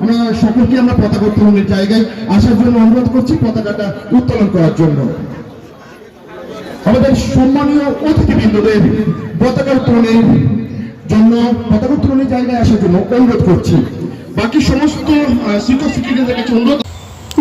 আমরা সকলকে আমরা পতাকা উত্তোলনের জায়গায় আসার জন্য অনুরোধ করছি পতাকাটা উত্তোলন করার জন্য। আমাদের সম্মানীয় অতিথিবৃন্দদের পতাকা উত্তোলনের জন্য, পতাকা উত্তোলনের জায়গায় আসার জন্য অনুরোধ করছি। বাকি সমস্ত শিক্ষক, শিক্ষিকাদের কাছে অনুরোধ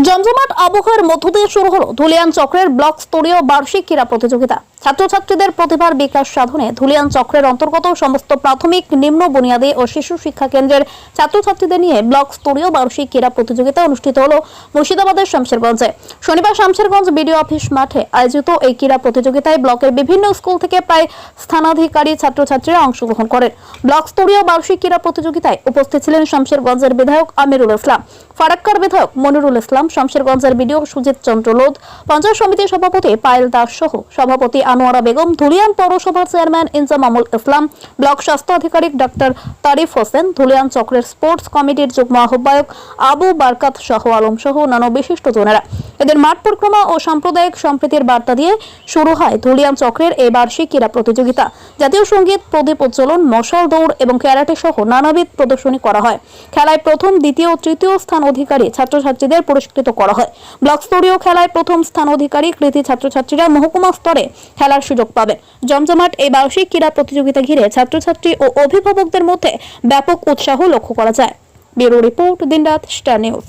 জমজমাট আবহাওয়ার মধ্য দিয়ে শুরু হলো ধুলিয়ান চক্রের ব্লক স্তরীয় বার্ষিক ক্রীড়া প্রতিযোগিতা। ছাত্রছাত্রীদের প্রতিভার বিকাশ সাধনে ধুলিয়ান চক্রের অন্তর্গত সমস্ত প্রাথমিক, নিম্ন বুনিয়াদী ও শিশু শিক্ষা কেন্দ্রের ছাত্রছাত্রীদের নিয়ে ব্লক স্তরীয় বার্ষিক ক্রীড়া প্রতিযোগিতা অনুষ্ঠিত হলো মুর্শিদাবাদের শামশেরগঞ্জে। শনিবার শামশেরগঞ্জ বিডিও অফিস মাঠে আয়োজিত এই ক্রীড়া প্রতিযোগিতায় ব্লকের বিভিন্ন স্কুল থেকে প্রায় স্থানাধিকারী ছাত্রছাত্রীরা অংশগ্রহণ করেন। ব্লক স্তরীয় বার্ষিক ক্রীড়া প্রতিযোগিতায় উপস্থিত ছিলেন শামশেরগঞ্জের বিধায়ক আমিরুল ইসলাম, ফারাক্কার বিধায়ক মনিরুল ইসলাম, শামশেরগঞ্জের বিডিও সুজিত চন্দ্র লোধ, পঞ্চায়েত সমিতির সভাপতি পায়েল দাস সহ সভাপতি আনোয়ারা বেগম ধুলিয়ান পৌরসভার চেয়ারম্যান ইনজামামুল ইসলাম, ব্লক স্বাস্থ্য আধিকারিক ডক্টর তারিফ হোসেন, ধুলিয়ান চক্রের স্পোর্টস কমিটির যুগ্ম আহ্বায়ক আবু বারকাত শাহ আলম সহ অন্যান্য বিশিষ্ট জনেরা। এদের মাঠ পরিক্রমা ও সাম্প্রদায়িক সম্প্রীতির বার্তা দিয়ে শুরু হয় ধুলিয়ান চক্রের এই বার্ষিক ক্রীড়া প্রতিযোগিতা। জাতীয় সংগীত, প্রদীপ উজ্জ্বলন, মশাল দৌড় এবং ক্যারাটে সহ নানাবিধ প্রদর্শনী করা হয়। খেলায় প্রথম, দ্বিতীয় ও তৃতীয় স্থান অধিকারী ছাত্রছাত্রীদের পুরস্কৃত করা হয়। ব্লক স্তরীয় খেলায় প্রথম স্থান অধিকারী কৃতি ছাত্রছাত্রীরা মহকুমা স্তরে খেলার সুযোগ পাবে। জমজমাট এই বার্ষিক ক্রীড়া প্রতিযোগিতা ঘিরে ছাত্রছাত্রী ও অভিভাবকদের মধ্যে ব্যাপক উৎসাহ লক্ষ্য করা যায়। Bureau report Dinraat Star News.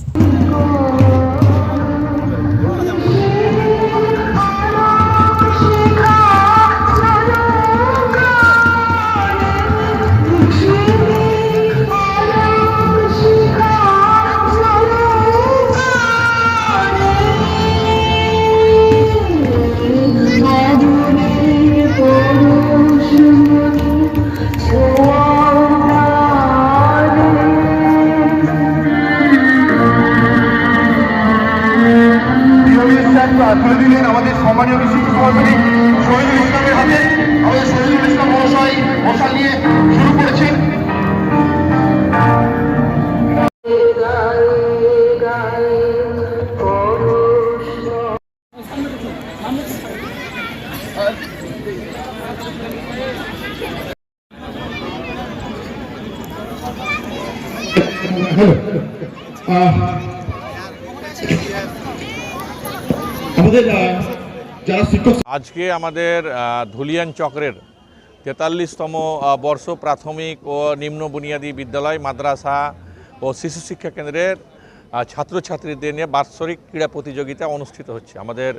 সম্মানীয় বিশিষ্ট সভাপতি শহীদুল ইসলামের হাতে আমাদের শহীদুল ইসলাম মহাশয় মশাল নিয়ে শুরু করেছেন। আমাদের আজকে আমাদের ধুলিয়ান চক্রের তেতাল্লিশতম বর্ষ প্রাথমিক ও নিম্ন বুনিয়াদী বিদ্যালয়, মাদ্রাসা ও শিশু শিক্ষা কেন্দ্রের ছাত্রছাত্রীদের নিয়ে বাৎসরিক ক্রীড়া প্রতিযোগিতা অনুষ্ঠিত হচ্ছে আমাদের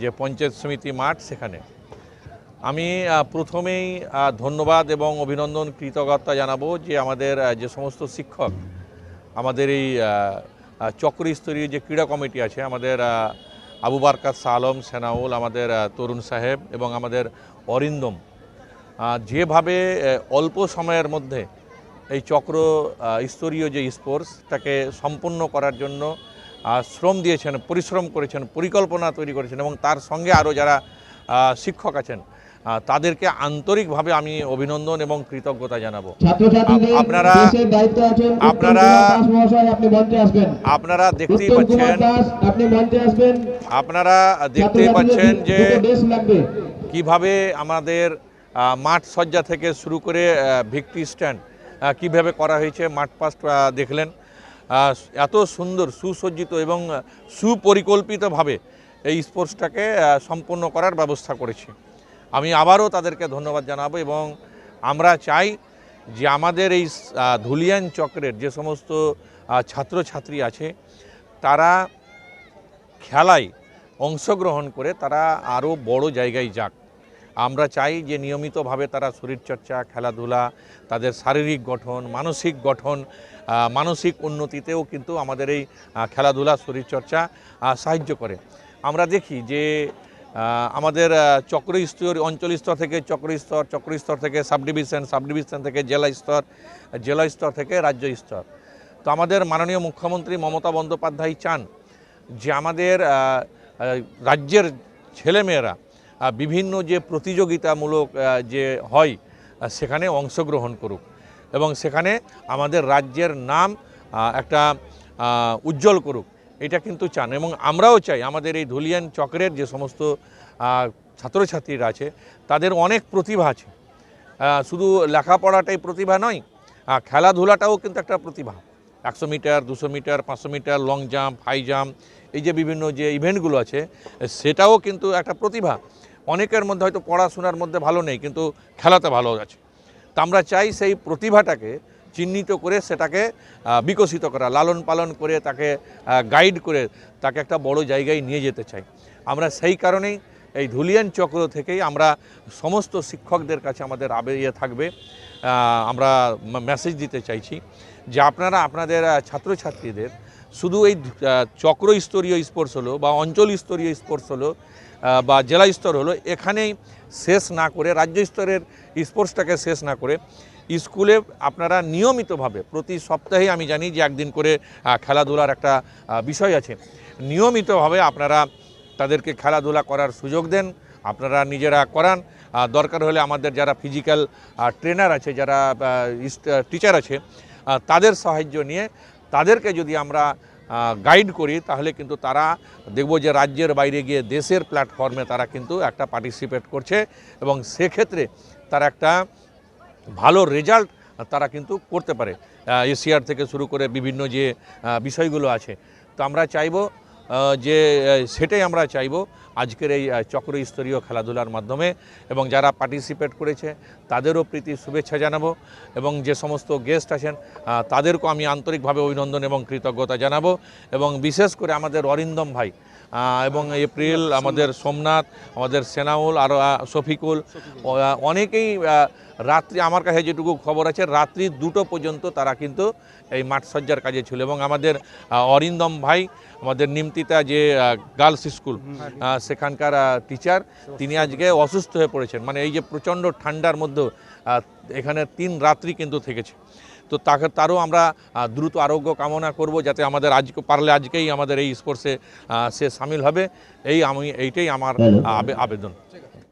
যে পঞ্চায়েত সমিতি মাঠ সেখানে। আমি প্রথমেই ধন্যবাদ এবং অভিনন্দন, কৃতজ্ঞতা জানাব যে আমাদের যে সমস্ত শিক্ষক আমাদের এই চক্রস্তরীয় যে ক্রীড়া কমিটি আছে, আমাদের আবু বারকাত সালম, সেনাউল, আমাদের তরুণ সাহেব এবং আমাদের অরিন্দম যেভাবে অল্প সময়ের মধ্যে এই চক্র স্তরীয় যে স্পোর্টস, তাকে সম্পূর্ণ করার জন্য শ্রম দিয়েছেন, পরিশ্রম করেছেন, পরিকল্পনা তৈরি করেছেন এবং তার সঙ্গে আরও যারা শিক্ষক আছেন তাদেরকে আন্তরিকভাবে আমি অভিনন্দন এবং কৃতজ্ঞতা জানাব। আপনারা- আপনারা- আপনারা দেখতেই পাচ্ছেন আপনারা দেখতেই পাচ্ছেন যে কীভাবে আমাদের মাঠ সজ্জা থেকে শুরু করে ভিক্টি স্ট্যান্ড কীভাবে করা হয়েছে মাঠ পাস আহ, দেখলেন। এত সুন্দর সুসজ্জিত এবং সুপরিকল্পিতভাবে এই স্পোর্টসটাকে সম্পন্ন করার ব্যবস্থা করেছি। আমি আবারও তাদেরকে ধন্যবাদ জানাব এবং আমরা চাই যে আমাদের এই ধুলিয়ান চক্রের যে সমস্ত ছাত্রছাত্রী আছে, তারা খেলায় অংশগ্রহণ করে তারা আরও বড় জায়গায় যাক। আমরা চাই যে নিয়মিতভাবে তারা শরীরচর্চা, খেলাধুলা, তাদের শারীরিক গঠন, মানসিক গঠন মানসিক উন্নতিতেও কিন্তু আমাদের এই খেলাধুলা, শরীরচর্চা সাহায্য করে। আমরা দেখি যে আমাদের চক্র স্তর অঞ্চল স্তর থেকে চক্র স্তর চক্র স্তর থেকে সাব ডিভিশন সাব ডিভিশন থেকে জেলা স্তর জেলা স্তর থেকে রাজ্য স্তর তো আমাদের মাননীয় মুখ্যমন্ত্রী মমতা বন্দ্যোপাধ্যায় চান যে আমাদের রাজ্যের ছেলেমেয়েরা বিভিন্ন যে প্রতিযোগিতামূলক যে হয় সেখানে অংশগ্রহণ করুক এবং সেখানে আমাদের রাজ্যের নাম একটা উজ্জ্বল করুক। এটা কিন্তু চান। এবং আমরাও চাই আমাদের এই ধুলিয়ান চক্রের যে সমস্ত ছাত্রছাত্রীরা আছে, তাদের অনেক প্রতিভা আছে। শুধু লেখাপড়াটাই প্রতিভা নয় খেলাধুলাটাও কিন্তু একটা প্রতিভা। একশো মিটার, দুশো মিটার, পাঁচশো metre, long jump, high jump, এই যে বিভিন্ন যে ইভেন্টগুলো আছে, সেটাও কিন্তু একটা প্রতিভা। অনেকের মধ্যে হয়তো পড়াশোনার মধ্যে ভালো নেই, কিন্তু খেলাতে ভালো আছে। তা আমরা চাই সেই প্রতিভাটাকে চিহ্নিত করে সেটাকে বিকশিত করা, লালন পালন করে তাকে গাইড করে তাকে একটা বড় জায়গায় নিয়ে যেতে চাই। আমরা সেই কারণেই এই ধুলিয়ান চক্র থেকেই আমরা সমস্ত শিক্ষকদের কাছে আমাদের আবে ইয়ে থাকবে আমরা মেসেজ দিতে চাইছি যে আপনারা, আপনাদের ছাত্রছাত্রীদের শুধু এই চক্র স্তরীয় স্পোর্টস হলো বা অঞ্চল স্তরীয় স্পোর্টস হলো বা জেলা স্তর হলো, এখানেই শেষ না করে, রাজ্য স্তরের স্পোর্টসটাকে শেষ না করে স্কুলে আপনারা নিয়মিতভাবে প্রতি সপ্তাহে আমি জানি যে একদিন করে খেলাধুলার একটা বিষয় আছে। নিয়মিতভাবে আপনারা তাদেরকে খেলাধুলা করার সুযোগ দেন, আপনারা নিজেরা করান। দরকার হলে আমাদের যারা ফিজিক্যাল ট্রেনার আছে, যারা টিচার আছে তাদের সাহায্য নিয়ে তাদেরকে যদি আমরা গাইড করি, তাহলে কিন্তু তারা দেখব যে রাজ্যের বাইরে গিয়ে দেশের প্ল্যাটফর্মে তারা কিন্তু একটা পার্টিসিপেট করছে এবং সেক্ষেত্রে তারা একটা ভালো রেজাল্ট তারা কিন্তু করতে পারে। এশিয়ার থেকে শুরু করে বিভিন্ন যে বিষয়গুলো আছে। তো আমরা চাইব যে সেটাই আমরা চাইব আজকের এই চক্রস্তরীয় খেলাধুলার মাধ্যমে এবং যারা পার্টিসিপেট করেছে তাদেরও প্রীতি, শুভেচ্ছা জানাব এবং যে সমস্ত গেস্ট আছেন তাদেরকেও আমি আন্তরিকভাবে অভিনন্দন এবং কৃতজ্ঞতা জানাব এবং বিশেষ করে আমাদের অরিন্দম ভাই এবং এপ্রিল আমাদের সোমনাথ আমাদের সেনাউল আরও শফিকুল অনেকেই রাত্রি আমার কাছে যেটুকু খবর আছে রাত্রি দুটো পর্যন্ত তারা কিন্তু এই মাঠ সজ্জার কাজে ছিল। এবং আমাদের অরিন্দম ভাই আমাদের নিমতিতা যে গার্লস স্কুল সেখানকার টিচার তিনি আজকে অসুস্থ হয়ে পড়েছেন। মানে এই যে প্রচণ্ড ঠান্ডার মধ্যে এখানে তিন রাত্রি কিন্তু থেকেছে। তো তাকে, তারও আমরা দ্রুত আরোগ্য কামনা করব যাতে আমাদের আজকে পারলে আজকেই আমাদের এই স্পোর্টসে সে সামিল হবে। এই আমি, এইটাই আমার আবে- আবেদন।